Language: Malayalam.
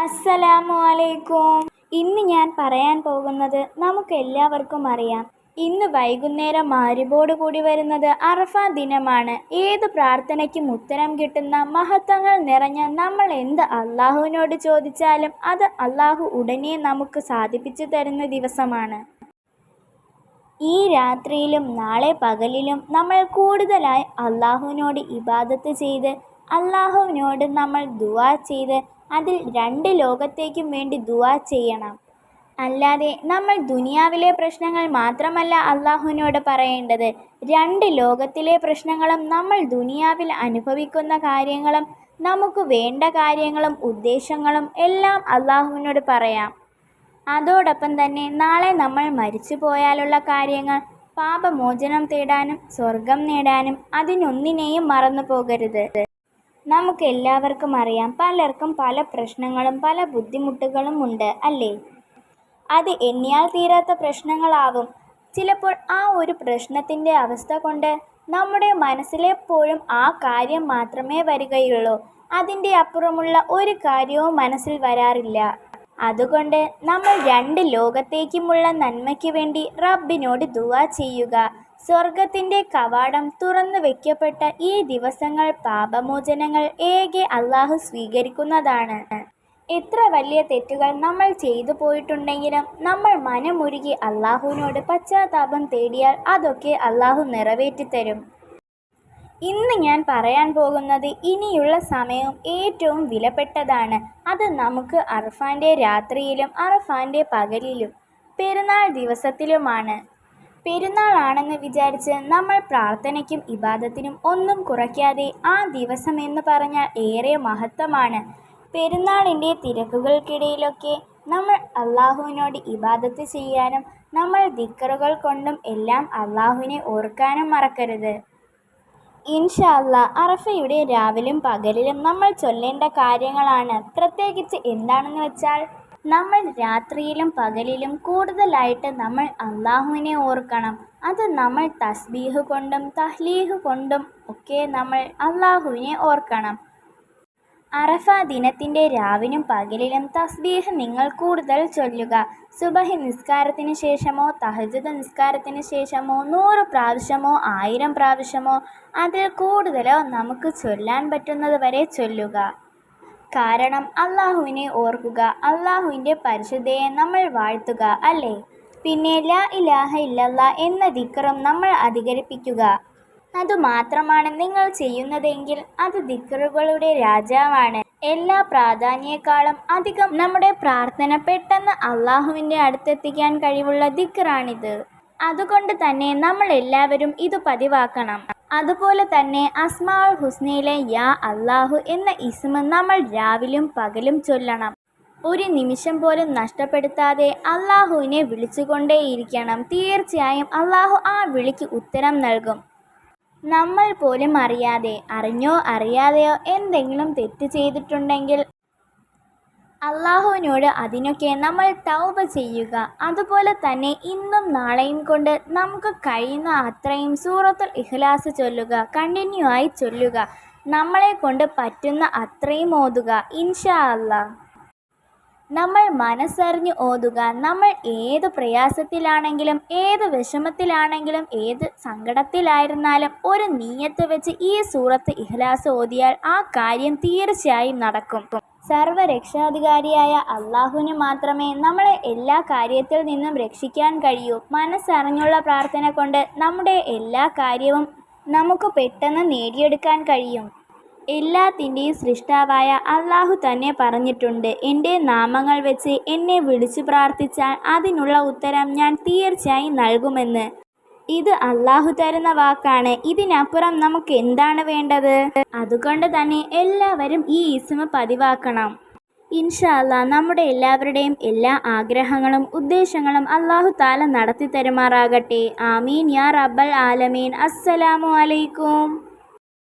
അസ്സലാമു അലൈക്കും ഇന്ന് ഞാൻ പറയാൻ പോകുന്നത് നമുക്ക് എല്ലാവർക്കും അറിയാം. ഇന്ന് വൈകുന്നേരം മാരിബോട് കൂടി വരുന്നത് അറഫ ദിനമാണ്. ഏത് പ്രാർത്ഥനയ്ക്കും ഉത്തരം കിട്ടുന്ന മഹത്വങ്ങൾ നിറഞ്ഞ നമ്മൾ എന്ത് അള്ളാഹുവിനോട് ചോദിച്ചാലും അത് അള്ളാഹു ഉടനെ നമുക്ക് സാധിപ്പിച്ചു തരുന്ന ദിവസമാണ്. ഈ രാത്രിയിലും നാളെ പകലിലും നമ്മൾ കൂടുതലായി അള്ളാഹുവിനോട് ഇബാദത്ത് ചെയ്ത് അള്ളാഹുവിനോട് നമ്മൾ ദുവാ ചെയ്ത് അതിൽ രണ്ട് ലോകത്തേക്കും വേണ്ടി ദുവാ ചെയ്യണം. അല്ലാതെ നമ്മൾ ദുനിയാവിലെ പ്രശ്നങ്ങൾ മാത്രമല്ല അള്ളാഹുവിനോട് പറയേണ്ടത്. രണ്ട് ലോകത്തിലെ പ്രശ്നങ്ങളും നമ്മൾ ദുനിയാവിൽ അനുഭവിക്കുന്ന കാര്യങ്ങളും നമുക്ക് വേണ്ട കാര്യങ്ങളും ഉദ്ദേശങ്ങളും എല്ലാം അള്ളാഹുവിനോട് പറയാം. അതോടൊപ്പം തന്നെ നാളെ നമ്മൾ മരിച്ചു പോയാലുള്ള കാര്യങ്ങൾ പാപമോചനം തേടാനും സ്വർഗം നേടാനും അതിനൊന്നിനെയും മറന്നു പോകരുത് നമുക്ക് എല്ലാവർക്കും അറിയാം പലർക്കും പല പ്രശ്നങ്ങളും പല ബുദ്ധിമുട്ടുകളും ഉണ്ട് അല്ലേ? അത് എണ്ണിയാൽ തീരാത്ത പ്രശ്നങ്ങളാവും. ചിലപ്പോൾ ആ ഒരു പ്രശ്നത്തിന്റെ അവസ്ഥ കൊണ്ട് നമ്മുടെ മനസ്സിലെപ്പോഴും ആ കാര്യം മാത്രമേ വരികയുള്ളൂ. അതിന്റെ അപ്പുറമുള്ള ഒരു കാര്യവും മനസ്സിൽ വരാറില്ല. അതുകൊണ്ട് നമ്മൾ രണ്ട് ലോകത്തേക്കുമുള്ള നന്മയ്ക്ക് വേണ്ടി റബ്ബിനോട് ദുവാ ചെയ്യുക. സ്വർഗത്തിന്റെ കവാടം തുറന്നു വയ്ക്കപ്പെട്ട ഈ ദിവസങ്ങൾ പാപമോചനങ്ങൾ ഏകെ അള്ളാഹു സ്വീകരിക്കുന്നതാണ്. എത്ര വലിയ തെറ്റുകൾ നമ്മൾ ചെയ്തു പോയിട്ടുണ്ടെങ്കിലും നമ്മൾ മനമുരുകി അള്ളാഹുവിനോട് പശ്ചാത്താപം തേടിയാൽ അതൊക്കെ അള്ളാഹു നിറവേറ്റിത്തരും. ഇന്ന് ഞാൻ പറയാൻ പോകുന്നത് ഇനിയുള്ള സമയവും ഏറ്റവും വിലപ്പെട്ടതാണ്. അത് നമുക്ക് അറഫാന്റെ രാത്രിയിലും അറഫാന്റെ പകലിലും പെരുന്നാൾ ദിവസത്തിലുമാണ്. പെരുന്നാളാണെന്ന് വിചാരിച്ച് നമ്മൾ പ്രാർത്ഥനയ്ക്കും ഇബാദത്തിനും ഒന്നും കുറയ്ക്കാതെ ആ ദിവസം എന്ന് പറഞ്ഞാൽ ഏറെ മഹത്വമാണ്. പെരുന്നാളിന്റെ തിരക്കുകൾക്കിടയിലൊക്കെ നമ്മൾ അള്ളാഹുവിനോട് ഇബാദത്ത് ചെയ്യാനും നമ്മൾ ദിക്കറുകൾ കൊണ്ടും എല്ലാം അള്ളാഹുവിനെ ഓർക്കാനും മറക്കരുത്. ഇൻഷാ അല്ലാ അറഫയുടെ രാവിലും പകലിലും നമ്മൾ ചൊല്ലേണ്ട കാര്യങ്ങളാണ്. പ്രത്യേകിച്ച് എന്താണെന്ന് വെച്ചാൽ നമ്മൾ രാത്രിയിലും പകലിലും കൂടുതലായിട്ട് നമ്മൾ അള്ളാഹുവിനെ ഓർക്കണം. അത് നമ്മൾ തസ്ബീഹ് കൊണ്ടും തഹ്ലീഹ് കൊണ്ടും ഒക്കെ നമ്മൾ അള്ളാഹുവിനെ ഓർക്കണം. അറഫ ദിനത്തിന്റെ രാവിലും പകലിലും തസ്ബീഹ് നിങ്ങൾ കൂടുതൽ ചൊല്ലുക. സുബഹി നിസ്കാരത്തിന് ശേഷമോ തഹജുദ് നിസ്കാരത്തിന് ശേഷമോ നൂറ് പ്രാവശ്യമോ ആയിരം പ്രാവശ്യമോ അതിൽ കൂടുതലോ നമുക്ക് ചൊല്ലാൻ പറ്റുന്നത് വരെ ചൊല്ലുക. കാരണം അള്ളാഹുവിനെ ഓർക്കുക അള്ളാഹുവിന്റെ പരിശുദ്ധയെ നമ്മൾ വാഴ്ത്തുക അല്ലേ? പിന്നെ ലാ ഇലാഹ ഇല്ലല്ല എന്ന ദിക്കറും നമ്മൾ അധികരിപ്പിക്കുക. അതുമാത്രമാണ് നിങ്ങൾ ചെയ്യുന്നതെങ്കിൽ അത് ദിക്കറുകളുടെ രാജാവാണ്. എല്ലാ പ്രാധാന്യേക്കാളും അധികം നമ്മുടെ പ്രാർത്ഥന പെട്ടെന്ന് അള്ളാഹുവിന്റെ അടുത്തെത്തിക്കാൻ കഴിവുള്ള ദിക്കറാണിത്. അതുകൊണ്ട് തന്നെ നമ്മൾ എല്ലാവരും ഇത് പതിവാക്കണം. അതുപോലെ തന്നെ അസ്മാൾ ഹുസ്നയിലെ യാ അള്ളാഹു എന്ന ഇസ്മ നമ്മൾ രാവിലും പകലും ചൊല്ലണം. ഒരു നിമിഷം പോലും നഷ്ടപ്പെടുത്താതെ അള്ളാഹുവിനെ വിളിച്ചുകൊണ്ടേയിരിക്കണം. തീർച്ചയായും അള്ളാഹു ആ വിളിക്ക് ഉത്തരം നൽകും. നമ്മൾ പോലും അറിയാതെ അറിഞ്ഞോ അറിയാതെയോ എന്തെങ്കിലും തെറ്റ് ചെയ്തിട്ടുണ്ടെങ്കിൽ അള്ളാഹുവിനോട് അതിനൊക്കെ നമ്മൾ തൗബ ചെയ്യുക. അതുപോലെ തന്നെ ഇന്നും നാളെയും കൊണ്ട് നമുക്ക് കഴിയുന്ന അത്രയും സൂറത്തുൽ ഇഖ്ലാസ് ചൊല്ലുക കണ്ടിന്യൂ ആയി ചൊല്ലുക. നമ്മളെ കൊണ്ട് പറ്റുന്ന അത്രയും ഓതുക ഇൻഷാ അല്ലാ നമ്മൾ മനസ്സറിഞ്ഞ് ഓതുക. നമ്മൾ ഏത് പ്രയാസത്തിലാണെങ്കിലും ഏത് വിഷമത്തിലാണെങ്കിലും ഏത് സങ്കടത്തിലായിരുന്നാലും ഒരു നീയത്ത് വെച്ച് ഈ സൂറത്ത് ഇഹ്ലാസ് ഓതിയാൽ ആ കാര്യം തീർച്ചയായും നടക്കും. സർവരക്ഷാധികാരിയായ അള്ളാഹുവിന് മാത്രമേ നമ്മളെ എല്ലാ കാര്യത്തിൽ നിന്നും രക്ഷിക്കാൻ കഴിയൂ. മനസ്സറിഞ്ഞുള്ള പ്രാർത്ഥന കൊണ്ട് നമ്മുടെ എല്ലാ കാര്യവും നമുക്ക് പെട്ടെന്ന് നേടിയെടുക്കാൻ കഴിയും. എല്ലാത്തിന്റെയും സൃഷ്ടാവായ അള്ളാഹു തന്നെ പറഞ്ഞിട്ടുണ്ട്. എന്റെ നാമങ്ങൾ വെച്ച് എന്നെ വിളിച്ചു പ്രാർത്ഥിച്ചാൽ അതിനുള്ള ഉത്തരം ഞാൻ തീർച്ചയായും നൽകുമെന്ന്. ഇത് അള്ളാഹു തരുന്ന വാക്കാണ്. ഇതിനപ്പുറം നമുക്ക് എന്താണ് വേണ്ടത്? അതുകൊണ്ട് തന്നെ എല്ലാവരും ഈ ഇസ്മ പതിവാക്കണം. ഇൻഷാ അല്ലാ നമ്മുടെ എല്ലാവരുടെയും എല്ലാ ആഗ്രഹങ്ങളും ഉദ്ദേശങ്ങളും അള്ളാഹു താല നടത്തി തരുമാറാകട്ടെ. ആമീൻ യാ റബ്ബൽ ആലമീൻ. അസ്സലാമു അലൈക്കും.